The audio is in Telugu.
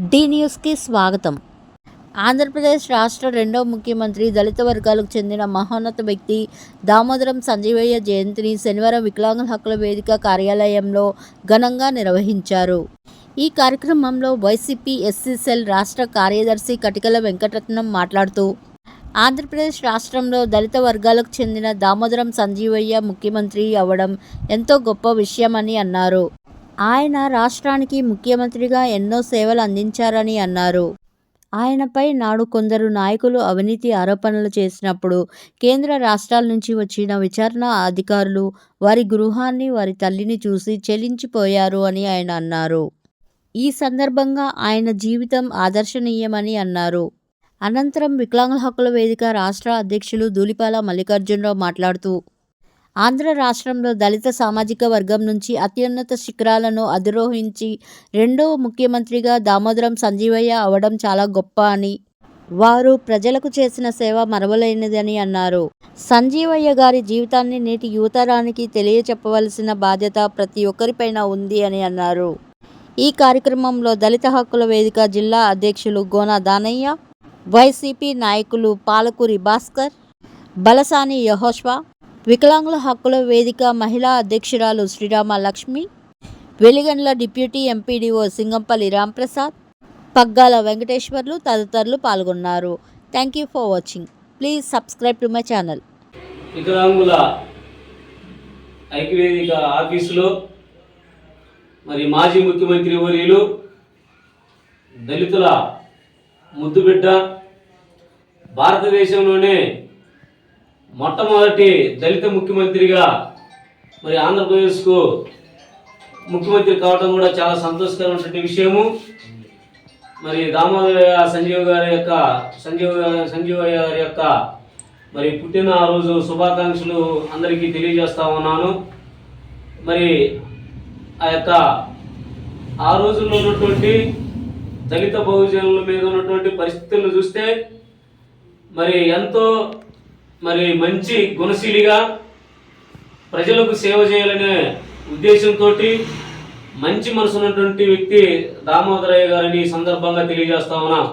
డి న్యూస్కి స్వాగతం. ఆంధ్రప్రదేశ్ రాష్ట్ర రెండవ ముఖ్యమంత్రి దళిత వర్గాలకు చెందిన మహోన్నత వ్యక్తి దామోదరం సంజీవయ్య జయంతిని శనివారం వికలాంగుల హక్కుల వేదిక కార్యాలయంలో ఘనంగా నిర్వహించారు. ఈ కార్యక్రమంలో వైసీపీ ఎస్సీ సెల్ రాష్ట్ర కార్యదర్శి కటికల వెంకటరత్నం మాట్లాడుతూ ఆంధ్రప్రదేశ్ రాష్ట్రంలో దళిత వర్గాలకు చెందిన దామోదరం సంజీవయ్య ముఖ్యమంత్రి అవ్వడం ఎంతో గొప్ప విషయమని అన్నారు. ఆయన రాష్ట్రానికి ముఖ్యమంత్రిగా ఎన్నో సేవలు అందించారని అన్నారు. ఆయనపై నాడు కొందరు నాయకులు అవినీతి ఆరోపణలు చేసినప్పుడు కేంద్ర రాష్ట్రాల నుంచి వచ్చిన విచారణ అధికారులు వారి గృహాన్ని వారి తల్లిని చూసి చెలించిపోయారు అని ఆయన అన్నారు. ఈ సందర్భంగా ఆయన జీవితం ఆదర్శనీయమని అన్నారు. అనంతరం వికలాంగుల హక్కుల వేదిక రాష్ట్ర అధ్యక్షులు ధూళిపాల మల్లికార్జునరావు మాట్లాడుతూ ఆంధ్ర రాష్ట్రంలో దళిత సామాజిక వర్గం నుంచి అత్యున్నత శిఖరాలను అధిరోహించి రెండవ ముఖ్యమంత్రిగా దామోదరం సంజీవయ్య అవడం చాలా గొప్ప అని. వారు ప్రజలకు చేసిన సేవ మరవలేనిదని అన్నారు. సంజీవయ్య గారి జీవితాన్ని నేటి యువతరానికి తెలియచెప్పవలసిన బాధ్యత ప్రతి ఒక్కరిపైన ఉంది అని అన్నారు. ఈ కార్యక్రమంలో దళిత హక్కుల వేదిక జిల్లా అధ్యక్షులు గోనా దానయ్య వైసీపీ నాయకులు పాలకూరి భాస్కర్ బలసాని యహోష్వా వికలాంగుల హక్కుల వేదిక మహిళా అధ్యక్షురాలు శ్రీరామ లక్ష్మి వెలిగండ్ల డిప్యూటీ ఎంపీడీఓ సింగంపల్లి రాంప్రసాద్ పగ్గాల వెంకటేశ్వర్లు తదితరులు పాల్గొన్నారు. Thank you for watching please subscribe to my channel వికలాంగుల ఐక్యవేదిక ఆఫీసులో మరి మాజీ ముఖ్యమంత్రి వర్యులు దళితుల ముద్దుబిడ్డ భారతదేశంలోనే మొట్టమొదటి దళిత ముఖ్యమంత్రిగా మరి ఆంధ్రప్రదేశ్కు ముఖ్యమంత్రి కావడం కూడా చాలా సంతోషకరమైనటువంటి విషయము. మరి దామోదర సంజీవ్ గారి యొక్క సంజీవ్ సంజీవయ్య గారి యొక్క మరి పుట్టిన రోజు శుభాకాంక్షలు అందరికీ తెలియజేస్తా ఉన్నాను. మరి ఆ యొక్క ఆ రోజుల్లో ఉన్నటువంటి దళిత బహుజనుల మీద ఉన్నటువంటి పరిస్థితులను చూస్తే మరి ఎంతో మరి మంచి గుణశీలిగా ప్రజలకు సేవ చేయాలనే ఉద్దేశంతో మంచి మనసు ఉన్నటువంటి వ్యక్తి దామోదరయ్య గారిని ఈ సందర్భంగా తెలియజేస్తా ఉన్నాం.